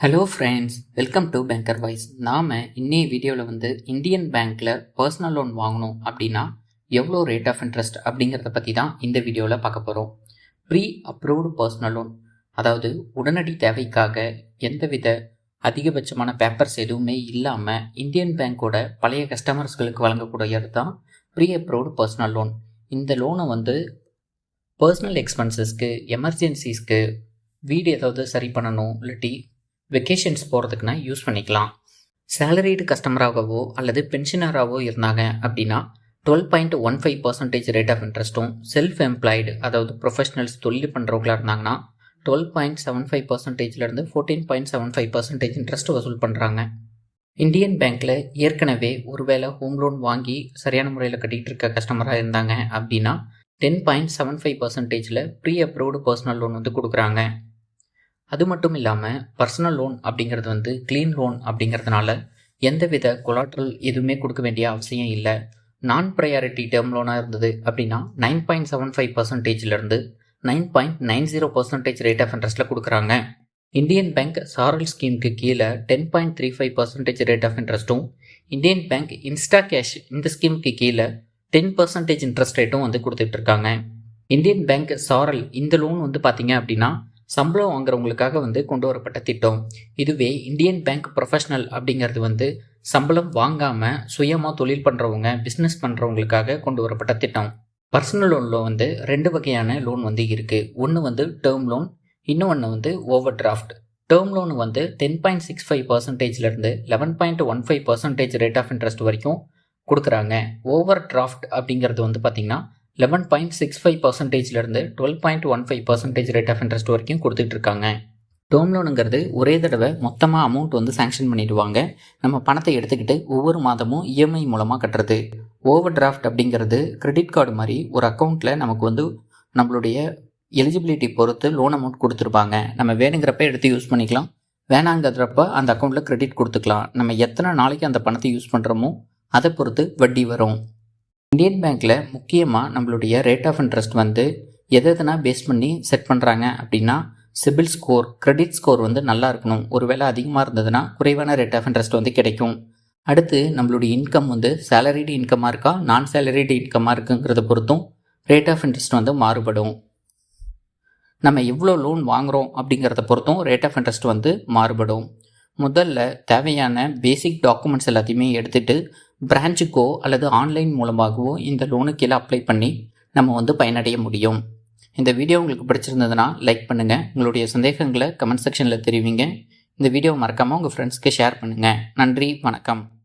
Hello friends welcome to banker voice நாம் இன்னைய வீடியோவில் வந்து இந்தியன் பேங்க்கில் பர்சனல் லோன் வாங்கணும் அப்படின்னா எவ்வளோ ரேட் ஆஃப் இன்ட்ரெஸ்ட் அப்படிங்கிறத பற்றி தான் இந்த வீடியோவில் பார்க்க போகிறோம் ப்ரீ அப்ரூவ்டு பர்சனல் லோன் அதாவது உடனடி தேவைக்காக எந்தவித அதிகபட்சமான பேப்பர்ஸ் எதுவுமே இல்லாமல் இந்தியன் பேங்க்கோட பழைய கஸ்டமர்ஸ்களுக்கு வழங்கக்கூடியது தான் ப்ரீ அப்ரூவ்டு பர்சனல் லோன் இந்த லோனை வந்து பர்சனல் எக்ஸ்பென்சஸ்க்கு எமர்ஜென்சிஸ்க்கு வீடு ஏதாவது சரி பண்ணணும் இல்லாட்டி வெக்கேஷன்ஸ் போகிறதுக்குனா யூஸ் பண்ணிக்கலாம். சேலரிடு கஸ்டமராகவோ அல்லது பென்ஷனராகவோ இருந்தாங்க அப்படின்னா twelve point one five percentage rate of இன்ட்ரெஸ்ட்டும் self employed அதாவது ப்ரொஃபஷனல்ஸ் தொழில் பண்ணுறவங்களா இருந்தாங்கன்னா twelve point seven five பர்சன்டேஜ்லேருந்து fourteen point seven five percentage interest வசூல் பண்ணுறாங்க இந்தியன் பேங்க்கில் ஏற்கனவே ஒருவேளை ஹோம் லோன் வாங்கி சரியான முறையில் கட்டிகிட்டு இருக்க கஸ்டமராக இருந்தாங்க அப்படின்னா டென் பாயிண்ட் செவன் ஃபைவ் பர்சன்டேஜில் ப்ரீ அப்ரூவ்டு பர்சனல் லோன் வந்து கொடுக்குறாங்க. அது மட்டும் இல்லாமல் பர்சனல் லோன் அப்படிங்கிறது வந்து க்ளீன் லோன் அப்படிங்கிறதுனால எந்தவித கொலாட்ரல் எதுவுமே கொடுக்க வேண்டிய அவசியம் இல்லை. நான் ப்ரையாரிட்டி டேர்ம் லோனாக இருந்தது அப்படின்னா nine point seven five பர்சன்டேஜ்லேருந்து nine point nine zero percentage rate of இன்ட்ரெஸ்ட்டில் கொடுக்குறாங்க. இந்தியன் பேங்க் சாரல் ஸ்கீமுக்கு கீழே ten point three five percentage rate of இன்ட்ரெஸ்ட்டும் Indian bank Insta cash இந்த ஸ்கீமுக்கு கீழே டென் பர்சன்டேஜ் இன்ட்ரெஸ்ட் ரேட்டும் வந்து கொடுத்துட்ருக்காங்க இந்தியன் பேங்க் சாரல் இந்த லோன் வந்து பார்த்தீங்க அப்படின்னா சம்பளம் வாங்குறவங்களுக்காக வந்து கொண்டு வரப்பட்ட திட்டம். இதுவே இந்தியன் பேங்க் ப்ரொஃபஷனல் அப்படிங்கிறது வந்து சம்பளம் வாங்காமல் சுயமாக தொழில் பண்ணுறவங்க பிஸ்னஸ் பண்ணுறவங்களுக்காக கொண்டு வரப்பட்ட திட்டம். பர்சனல் லோனில் வந்து ரெண்டு வகையான லோன் வந்து இருக்குது ஒன்று வந்து டேர்ம் லோன் இன்னொன்று வந்து ஓவர் டிராஃப்ட் டேர்ம் லோன் வந்து ten point six five பர்சன்டேஜ்லேருந்து eleven point one five percentage rate of interest வரைக்கும் கொடுக்குறாங்க. ஓவர் டிராஃப்ட் அப்படிங்கிறது வந்து பார்த்திங்கன்னா eleven point six five பர்சன்டேஜ்லேருந்து twelve point one five percentage rate of interest வரைக்கும் கொடுத்துட்டு இருக்காங்க டோம் லோனுங்கிறது ஒரே தடவை மொத்தமாக அமௌண்ட் வந்து சேங்ஷன் பண்ணிடுவாங்க. நம்ம பணத்தை எடுத்துக்கிட்டு ஒவ்வொரு மாதமும் இஎம்ஐ மூலமாக கட்டுறது. ஓவர் டிராஃப்ட் அப்படிங்கிறது கிரெடிட் கார்டு மாதிரி ஒரு அக்கௌண்ட்டில் நமக்கு வந்து நம்மளுடைய எலிஜிபிலிட்டி பொறுத்து லோன் அமௌண்ட் கொடுத்துருப்பாங்க. நம்ம வேணுங்கிறப்ப எடுத்து யூஸ் பண்ணிக்கலாம். வேணாங்கிறப்ப அந்த அக்கௌண்ட்டில் கிரெடிட் கொடுத்துக்கலாம். நம்ம எத்தனை நாளைக்கு அந்த பணத்தை யூஸ் பண்ணுறோமோ அதை பொறுத்து வட்டி வரும். இந்தியன் பேங்க்கில் முக்கியமாக நம்மளுடைய ரேட் ஆஃப் இன்ட்ரெஸ்ட் வந்து எதை எதனா பேஸ் பண்ணி செட் பண்ணுறாங்க அப்படின்னா சிபில் ஸ்கோர் கிரெடிட் ஸ்கோர் வந்து நல்லா இருக்கணும். ஒருவேளை அதிகமாக இருந்ததுன்னா குறைவான ரேட் ஆஃப் இன்ட்ரெஸ்ட் வந்து கிடைக்கும். அடுத்து நம்மளுடைய இன்கம் வந்து சேலரிடு இன்கமாக இருக்கா நான் சேலரிடு இன்கமாக இருக்குங்கிறத பொறுத்தும் ரேட் ஆஃப் இன்ட்ரெஸ்ட் வந்து மாறுபடும். நம்ம எவ்வளோ லோன் வாங்குகிறோம் அப்படிங்கிறத பொறுத்தும் ரேட் ஆஃப் இன்ட்ரெஸ்ட் வந்து மாறுபடும். முதல்ல தேவையான பேசிக் டாக்குமெண்ட்ஸ் எல்லாத்தையுமே எடுத்துகிட்டு பிரான்ச்சுக்கோ அல்லது ஆன்லைன் மூலமாகவோ இந்த லோனுக்கு கீழே அப்ளை பண்ணி நம்ம வந்து பயனடைய முடியும். இந்த வீடியோ உங்களுக்கு பிடிச்சிருந்ததுன்னா லைக் பண்ணுங்கள் உங்களுடைய சந்தேகங்களை கமெண்ட் செக்ஷனில் தெரிவிங்க. இந்த வீடியோ மறக்காமல் உங்கள் ஃப்ரெண்ட்ஸ்க்கு ஷேர் பண்ணுங்கள் நன்றி வணக்கம்.